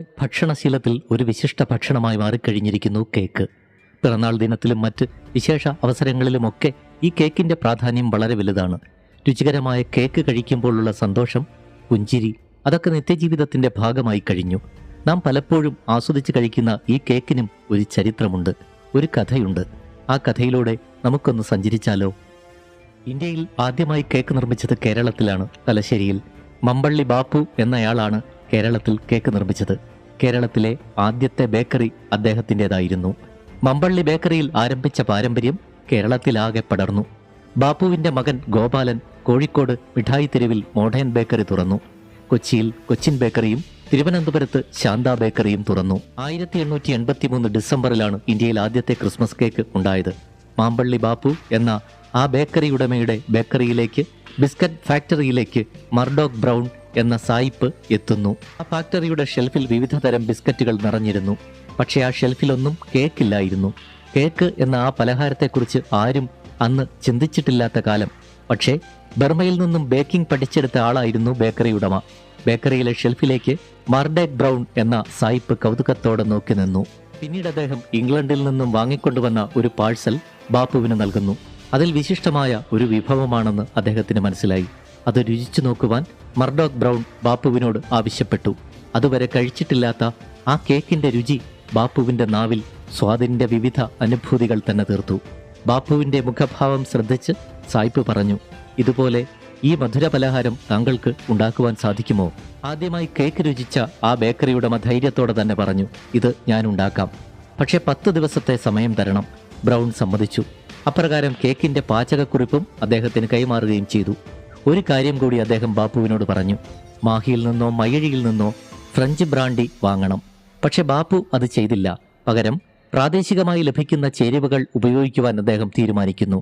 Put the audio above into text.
ഭക്ഷണശീലത്തിൽ ഒരു വിശിഷ്ട ഭക്ഷണമായി മാറിക്കഴിഞ്ഞിരിക്കുന്നു കേക്ക്. പിറന്നാൾ ദിനത്തിലും മറ്റ് വിശേഷ അവസരങ്ങളിലുമൊക്കെ ഈ കേക്കിന്റെ പ്രാധാന്യം വളരെ വലുതാണ്. രുചികരമായ കേക്ക് കഴിക്കുമ്പോഴുള്ള സന്തോഷം പുഞ്ചിരി അതൊക്കെ നിത്യജീവിതത്തിന്റെ ഭാഗമായി കഴിഞ്ഞു. നാം പലപ്പോഴും ആസ്വദിച്ച് കഴിക്കുന്ന ഈ കേക്കിനും ഒരു ചരിത്രമുണ്ട് ഒരു കഥയുണ്ട്. ആ കഥയിലൂടെ നമുക്കൊന്ന് സഞ്ചരിച്ചാലോ? ഇന്ത്യയിൽ ആദ്യമായി കേക്ക് നിർമ്മിച്ചത് കേരളത്തിലാണ് തലശ്ശേരിയിൽ. മമ്പള്ളി ബാപ്പു എന്നയാളാണ് കേരളത്തിൽ കേക്ക് നിർമ്മിച്ചത് കേരളത്തിലെ ആദ്യത്തെ ബേക്കറി അദ്ദേഹത്തിന്റെതായിരുന്നു. മമ്പള്ളി ബേക്കറിയിൽ ആരംഭിച്ച പാരമ്പര്യം കേരളത്തിലാകെ പടർന്നു. ബാപ്പുവിന്റെ മകൻ ഗോപാലൻ കോഴിക്കോട് മിഠായി തെരുവിൽ മോഡേൺ ബേക്കറി തുറന്നു. കൊച്ചിയിൽ കൊച്ചിൻ ബേക്കറിയും തിരുവനന്തപുരത്ത് ശാന്ത ബേക്കറിയും തുറന്നു. ആയിരത്തി എണ്ണൂറ്റി എൺപത്തി മൂന്ന് ഡിസംബറിലാണ് ഇന്ത്യയിൽ ആദ്യത്തെ ക്രിസ്മസ് കേക്ക് ഉണ്ടായത്. മാമ്പള്ളി ബാപ്പു എന്ന ആ ബേക്കറി ഉടമയുടെ ബേക്കറിയിലേക്ക് ബിസ്ക്കറ്റ് ഫാക്ടറിയിലേക്ക് മർഡോക് ബ്രൗൺ എന്ന സായിപ്പ് എത്തുന്നു. ആ ഫാക്ടറിയുടെ ഷെൽഫിൽ വിവിധ തരം ബിസ്ക്കറ്റുകൾ നിറഞ്ഞിരുന്നു. പക്ഷേ ആ ഷെൽഫിലൊന്നും കേക്കില്ലായിരുന്നു. കേക്ക് എന്ന ആ പലഹാരത്തെക്കുറിച്ച് ആരും അന്ന് ചിന്തിച്ചിട്ടില്ലാത്ത കാലം. പക്ഷേ ബർമയിൽ നിന്നും ബേക്കിംഗ് പഠിച്ചെടുത്ത ആളായിരുന്നു ബേക്കറി ഉടമ. ബേക്കറിയിലെ ഷെൽഫിലേക്ക് മർഡേക് ബ്രൗൺ എന്ന സായിപ്പ് കൗതുകത്തോടെ നോക്കി നിന്നു. പിന്നീട് അദ്ദേഹം ഇംഗ്ലണ്ടിൽ നിന്നും വാങ്ങിക്കൊണ്ടുവന്ന ഒരു പാഴ്സൽ ബാപ്പുവിന് നൽകുന്നു. അതിൽ വിശിഷ്ടമായ ഒരു വിഭവമാണെന്ന് അദ്ദേഹത്തിന് മനസ്സിലായി. അത് രുചിച്ചു നോക്കുവാൻ മർഡോക് ബ്രൗൺ ബാപ്പുവിനോട് ആവശ്യപ്പെട്ടു. അതുവരെ കഴിച്ചിട്ടില്ലാത്ത ആ കേക്കിന്റെ രുചി ബാപ്പുവിന്റെ നാവിൽ സ്വാദിന്റെ വിവിധ അനുഭൂതികൾ തന്നെ തീർത്തു. ബാപ്പുവിന്റെ മുഖഭാവം ശ്രദ്ധിച്ച് സായിപ്പ് പറഞ്ഞു ഇതുപോലെ ഈ മധുര പലഹാരം താങ്കൾക്ക് ഉണ്ടാക്കുവാൻ സാധിക്കുമോ? ആദ്യമായി കേക്ക് രുചിച്ച ആ ബേക്കറിയുടെ ധൈര്യത്തോടെ തന്നെ പറഞ്ഞു ഇത് ഞാൻ ഉണ്ടാക്കാം. പക്ഷേ പത്ത് ദിവസത്തെ സമയം തരണം ബ്രൗൺ സമ്മതിച്ചു. അപ്രകാരം കേക്കിന്റെ പാചകക്കുറിപ്പും അദ്ദേഹത്തിന് കൈമാറുകയും ചെയ്തു. ഒരു കാര്യം കൂടി അദ്ദേഹം ബാപ്പുവിനോട് പറഞ്ഞു. മാഹിയിൽ നിന്നോ മയ്യഴിയിൽ നിന്നോ ഫ്രഞ്ച് ബ്രാൻഡി വാങ്ങണം. പക്ഷെ ബാപ്പു അത് ചെയ്തില്ല. പകരം പ്രാദേശികമായി ലഭിക്കുന്ന ചേരുവകൾ ഉപയോഗിക്കുവാൻ അദ്ദേഹം തീരുമാനിക്കുന്നു.